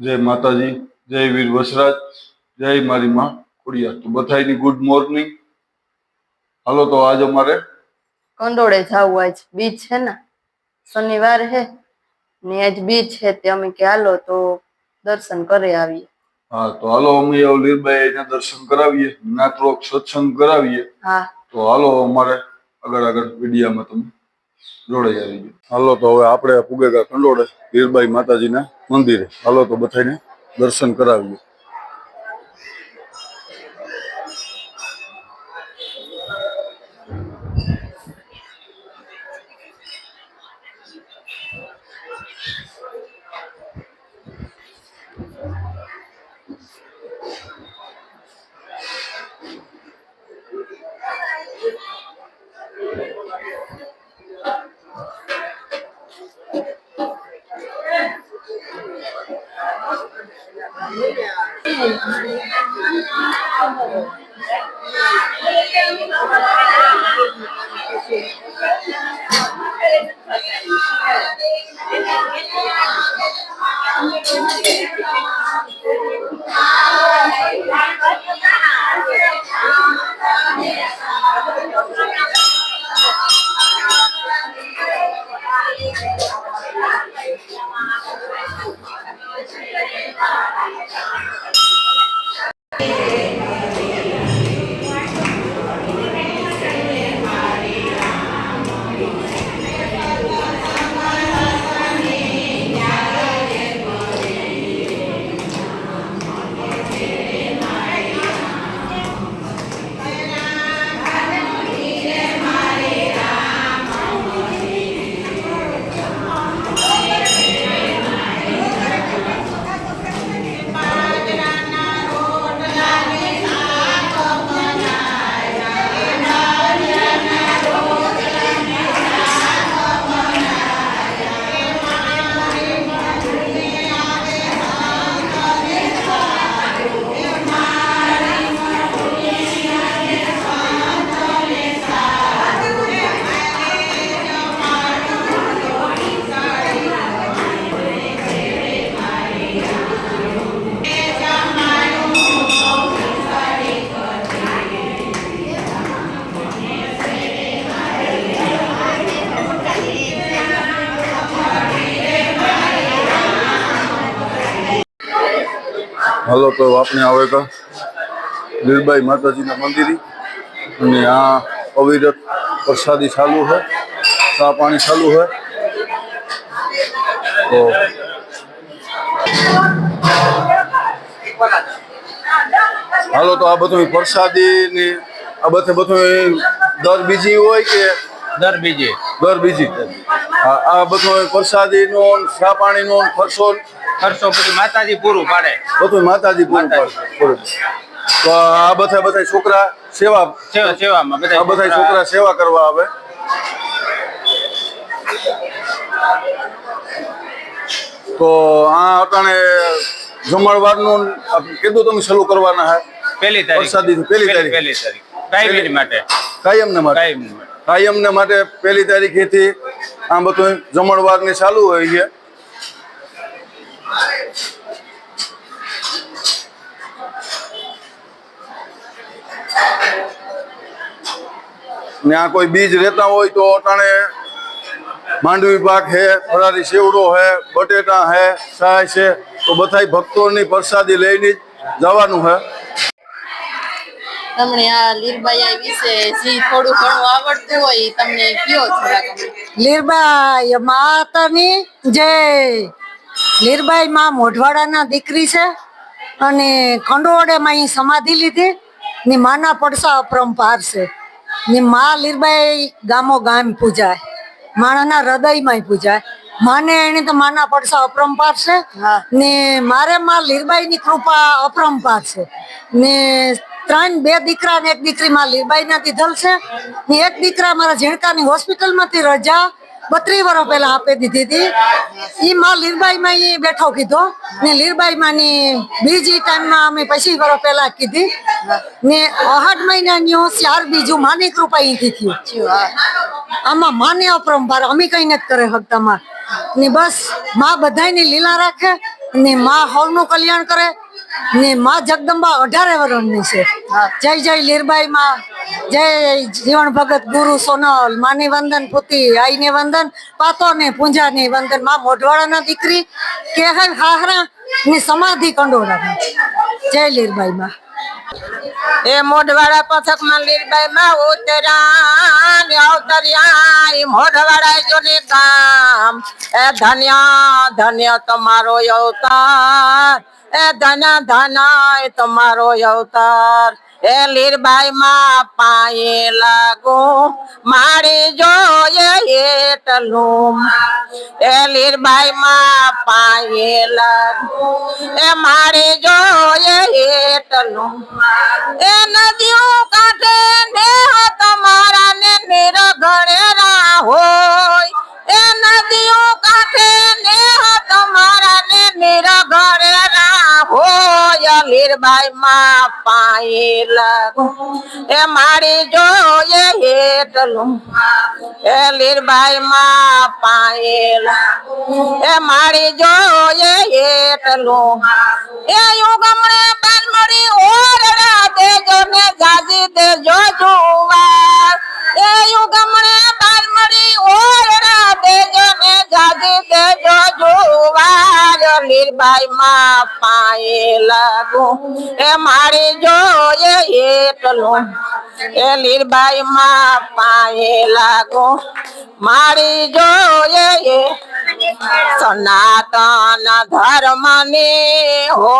જય માતાજી જય વીર વસરાજ જય મારી માં ખોડિયાર. તો બધાયની ગુડ મોર્નિંગ હાલો તો આજ અમારે કંડોળે જવું આજ. બીચ છે ને શનિવાર હે ને આજ બીચ છે તે અમે કે હાલો તો દર્શન કરી આવીએ. હા તો હાલો અમે લીરબાઈ એના દર્શન કરાવીએ નાતરોક સત્સંગ કરાવીએ. હા. તો હાલો અમારે આગળ આગળ વિડીયામાં તમે જોડાઈ આવી હાલો તો હવે આપણે પુગેગા કંડોળે વીરબાઈ માતાજીના મંદિરે. હાલો તો બધાને દર્શન કરાવીએ. Thank you. હાલો તો આપણે આવે કા? લીરબાઈ માતાજીના મંદિરે. અને આ અવિરત પ્રસાદી ચાલુ છે. ચા પાણી ચાલુ છે. તો હાલો તો આ બધું પ્રસાદી ને આ બધે બધું દર બીજી હોય કે દર બીજી. દર બીજી? આ આ બધું પ્રસાદીનો ચા પાણીનો ખર્ચો ખર્ચો પછી માતાજી પૂરું પાડે. બધું માતાજી પૂરું પાડે. તો આ બધા બધા છોકરા સેવા સેવા સેવામાં આ બધા છોકરા સેવા કરવા આવે. તો આ અટાણે જમણવારનું કીધું તમે શરૂ કરવાના હે? પહેલી તારીખ. પ્રસાદી પહેલી તારીખ. પહેલી તારીખ. કાયમી માટે. કાયમને માટે. કાયમી માટે. કાયમને માટે પહેલી તારીખેથી આ બધું જમણવારની ચાલુ હોય છે. ને આ કોઈ બીજ રહેતા હોય તો અટાણે માંડવી પાક હે ફરારી સેવડો હે બટેટા હે સાય છે, તો બધાય ભક્તોની પ્રસાદી લઈને જવાનું હે તમને આ લીરબાઈ વિશે જે થોડું ઘણું આવડતું હોય તમને કયો જરાક લીરબાઈ માતાની જય લીરબાઈ માં મોઢવાડાના દીકરી છે અને કંડોળે માં સમાધિ લીધી ની માના પડસા અપરંપાર છે. ની મા લીરબાઈ ગામો ગામ પૂજાય, માણાના હૃદયમાં પૂજાય. માને એને તો માના પડસા અપરંપાર છે. ને મારે માં લીરબાઈ ની કૃપા અપરંપાર છે. ને ત્રણ બે દીકરા ને એક દીકરી માં લીરબાઈ ના દીધલ છે ને એક દીકરા મારા ઝીણકાની હોસ્પિટલમાંથી રજા બત્રીસ વર્ષ પહેલા આપી દીધી હતી. એ માં લીરબાઈ માં બેઠો કીધો. ને લીરબાઈ માં ની બીજી ટાઈમમાં અમે પચીસ વર્ષ પહેલા કીધી. ને અઢ મહિનાની ચાર બીજું માની કૃપા અહીંથી થયું આમાં માને અપરંપાર અમે કઈ નથી કરે હકતા માં ને બસમાં બધાયની લીલા રાખે ને માં હવનું કલ્યાણ કરે. ને માં જગદંબા અઢારે વર્ષની છે. જય જય લીરબાઈ માં. જય જીવન ભગત ગુરુ સોનલ. માની વંદન પુતી આઈને વંદન. પાતો ને પૂંજા ને વંદન. માં મોઢવાડાના દીકરી કે હાહરા ની સમાધિ કંડોળા જય લીરબાઈ માં. એ મોઢવાડા પથકમાં લીરબાઈ માં ઉતરાન ને અવતર્યા મોઢવાડા જોને કામ. એ ધન્ય ધન્ય તમારો અવતાર. એ ધન્ય ધન્ય તમારો અવતાર. એ લીરબાઈ માં પાયે લાગો, મારી જોઈએ એટલું લીરબાઈ માં પાયે એ મારે જોઈએ એટલું એ નદીઓ કાંઠે દેહ તમારા ને નિરઘણે હોય. એ નદીઓ કાંઠે દેહ તમારા ને નિરગણેરા હોય મીરબાઈ માં પાયે લાગો. એ મારી જોઈએ હેટલું એ લીરબાઈ માં પાયે લાગો. એ મારી જોઈએ હેટલું એ યુગમણે બાલમડી ઓરડા દેજો ને જાજી દેજો જુવા એ યુગમણે બાલમડી ઓરડા દેજો ને જાજી દેજો જુવાર લીરબાઈ માં પાયે લાગુ એ મારી જોઈએ એટલું. એ લીરબાઈ માં પાયે લાગુ મારી જોઈએ એ સનાતન ધર્મની હો,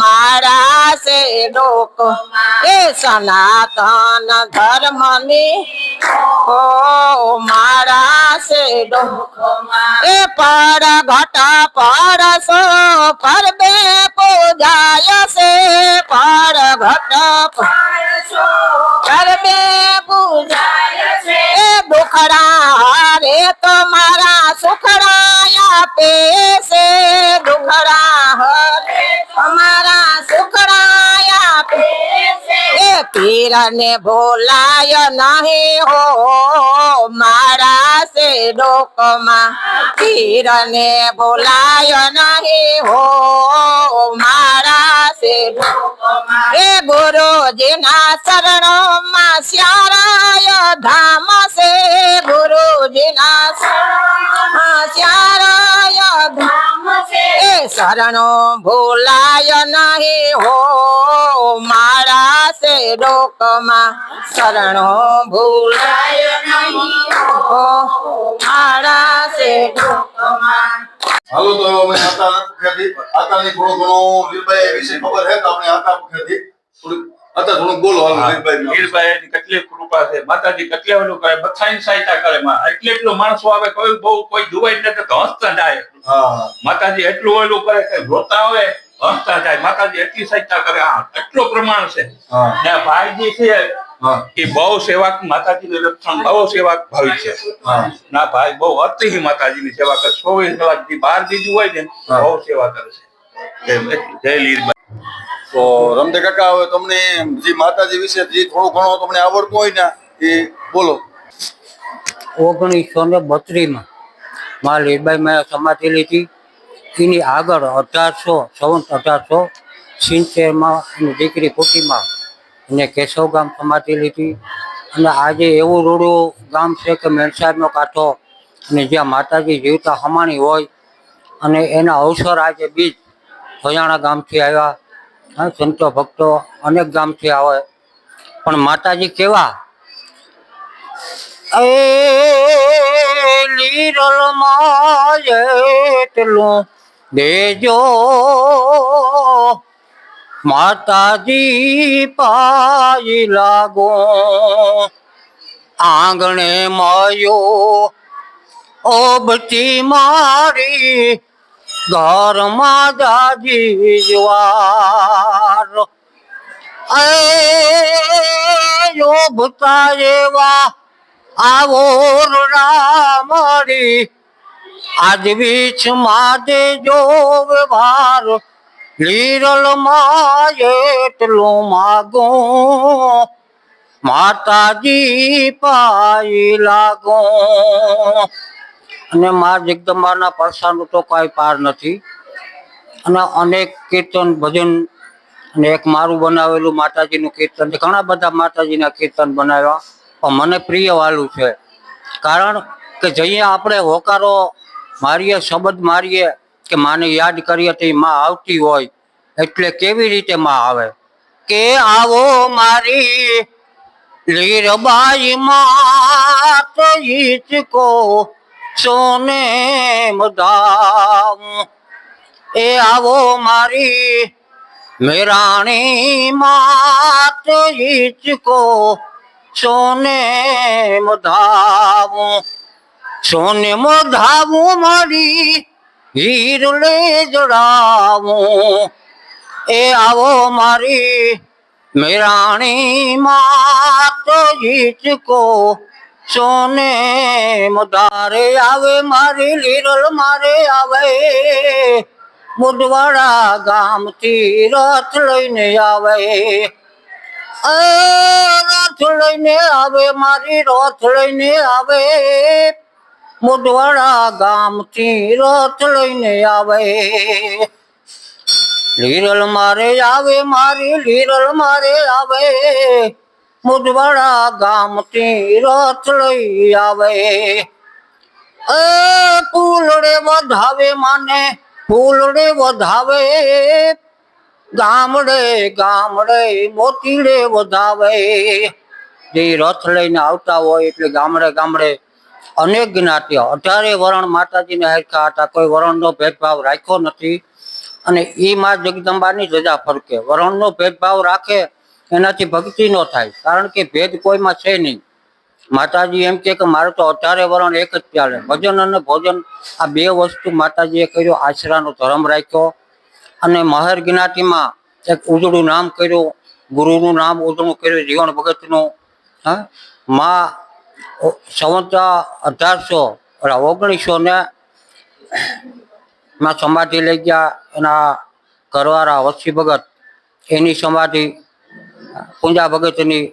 મારા સે ડોક એ સનાતન ધર્મની હો, મારા એ પર ઘટ પરસો પર બે પૂજાય છે પર ઘટ પર બે પૂજાય છે એ દુખડા રે તમારા સુખડા આપે છે દુખડા હરે તમારા સુખડા આપે એ પીર ને ભોલાય નહીં હો મારા સે ડોકમાં પીર ને ભોલાય નહીં. હો, મારા સે રે ગુરુજી ના શરણો માં શ્યારાય ધામ સે ગુરુજી ના શ્યારાય ધામ એ શરણો ભૂલાય નહીં. હો, મારા ડોકમાં શરણો ભૂલાય નહીં. મારા સે ડોકમાં હાલો તો અમે આતા પુખેથી આતાની થોડો ઘણો લીલબાઈ વિશે ખબર હે તો આપણે આતા પુખેથી થોડી આતા થોડુંક બોલો હાલો લીલબાઈ ની. કેટલી કૃપા છે. માતાજી કેટલી ઓલું કરે બધાની સહાયતા કરે. માં એટલે એટલો માણસો આવે કોઈ બહુ કોઈ જોવાય નથી તો હસતા જાય. હા. માતાજી એટલું ઓલું કરે કે રોતા આવે હસતા જાય માતાજી એટલી સહાયતા કરે હા એટલો પ્રમાણ છે? ને ભાઈજી છે એ બહુ સેવા નું લક્ષણ બહુ સેવા ભાવિ છે. ના ભાઈ બહુ અતિ માતાજીની સેવા કરે ચોવીસ કલાકથી બાર દીધું હોય ને બહુ સેવા કરે છે. જય લીરબાઈ તો રમતે કાકા હવે તમને જે માતાજી વિશે જે થોડું ઘણું તમને આવડતું હોય ને એ બોલો. ઓગણીસો ને બત્રીસમાં માં લીરબાઈ મેં સમાધિ લીધી. એની આગળ અઢારસો, સવન અઢારસો સિત્તેરમાં એની દીકરી કુટીમાં એને કેશવ ગામ સમાધિ લીધી. અને આજે એવું રૂડું ગામ છે કે મેણસાહેબનો કાંઠો અને જ્યાં માતાજી જીવતા હમાણી હોય અને એના અવસર આજે બીજ ફજાણા ગામથી આવ્યા. સંતો ભક્તો અનેક ગામથી આવે. પણ માતાજી કેવા? એ લીરલ એટલું દેજો માતાજી પાઈ લાગો. આંગણે મયો ઓબતી મારી, ઘરમાં દાજી જવાર. ભૂતા એવા આવો રામડી આજ વીછ માદે જો વ્યવહાર, લીરલ એટલો માગો. માતાજી પાઈ લાગો. અને મા જગદંબાના પરસાનું તો કાંઈ પાર નથી. અને અનેક કીર્તન, ભજન, અને એક મારું બનાવેલું માતાજીનું કીર્તન ઘણા બધા માતાજીના કીર્તન બનાવ્યા. પણ મને પ્રિય વાલું છે. કારણ કે જઈએ આપણે હોકારો મારીએ, શબ્દ મારીએ કે માને યાદ કરીએ તો એ માં આવતી હોય. એટલે કેવી રીતે માં આવે? કે આવો મારી લીરબાઈ માત કો, સોને મદામ એ આવો મારી મેરાણી માત ઈચકો સોને મધાવું સોને મધાવું મારી હીર લે જડાવું એ આવો મારી, મેરાણી માત ઈચકો સોને મધારે આવે મારી, લીરલ મારે આવે. મુડવાડા ગામથી રથ લઈને આવે. રથ લઈને આવે મારી, રથ લઈને આવે. મુડવાડા ગામથી રથ લઈને આવે લીરલ મારે આવે મારી લીરલ મારે આવે મુડવાડા ગામથી રથ લઈ આવે એ ફૂલડે વધાવે માને ફૂલડે વધાવે ગામડે ગામડે મોતીડે વધાવે જે રથ લઈને આવતા હોય એટલે ગામડે ગામડે અનેક જ્ઞાતિઓ. અઢારે વરણ માતાજીને હરખા હતા, કોઈ વરણનો ભેદભાવ રાખ્યો નથી. અને એ માં જગદંબાની રજા ફરકે. વરણનો ભેદભાવ રાખે, એનાથી ભક્તિ ન થાય. કારણ કે ભેદ કોઈમાં છે નહીં. માતાજી એમ કે મારે તો અઢારે વરણ એક જ ચાલે. ભજન અને ભોજન, આ બે વસ્તુ માતાજીએ કર્યો, આશરાનો ધર્મ રાખ્યો. અને મહેર જ્ઞાતિમાં એક ઉજળું નામ કર્યું, ગુરુનું નામ ઉજળું કર્યું, જીવન ભગતનું. હા? માં સંવત અઢારસો ઓગણીસો ને માં સમાધિ લઈ ગયા એના ઘરવાળા વસી ભગત. એની સમાધિ પૂંજા ભગતની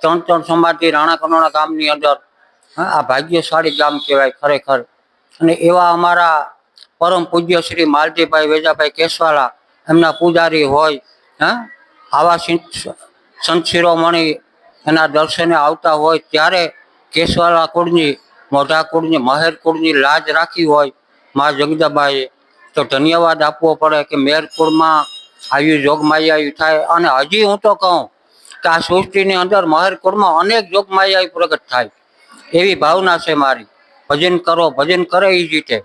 ત્રણ ત્રણ સમાધિ રાણા કનોણા ગામની અંદર. આ ભાગ્યશાળી ગામ કહેવાય ખરેખર. અને એવા અમારા પરમ પૂજ્ય શ્રી માલજીભાઈ વેજાભાઈ કેશવાલા એમના પૂજારી હોય, હા, આવા સંત શિરોમણી એના દર્શને આવતા હોય ત્યારે કેશવાલા કુળની મોઢા કુળની મહેર કુળની લાજ રાખી હોય મા જગદાબાએ, તો ધન્યવાદ આપવો પડે કે મેર કુળમાં આવી જોગમાયા થાય. અને હજી હું તો કહું કે આ સૃષ્ટિની અંદર મહેર કુળમાં અનેક જોગમાયા પ્રગટ થાય. એવી ભાવના છે મારી. ભજન કરો, ભજન કરે એ જ રીતે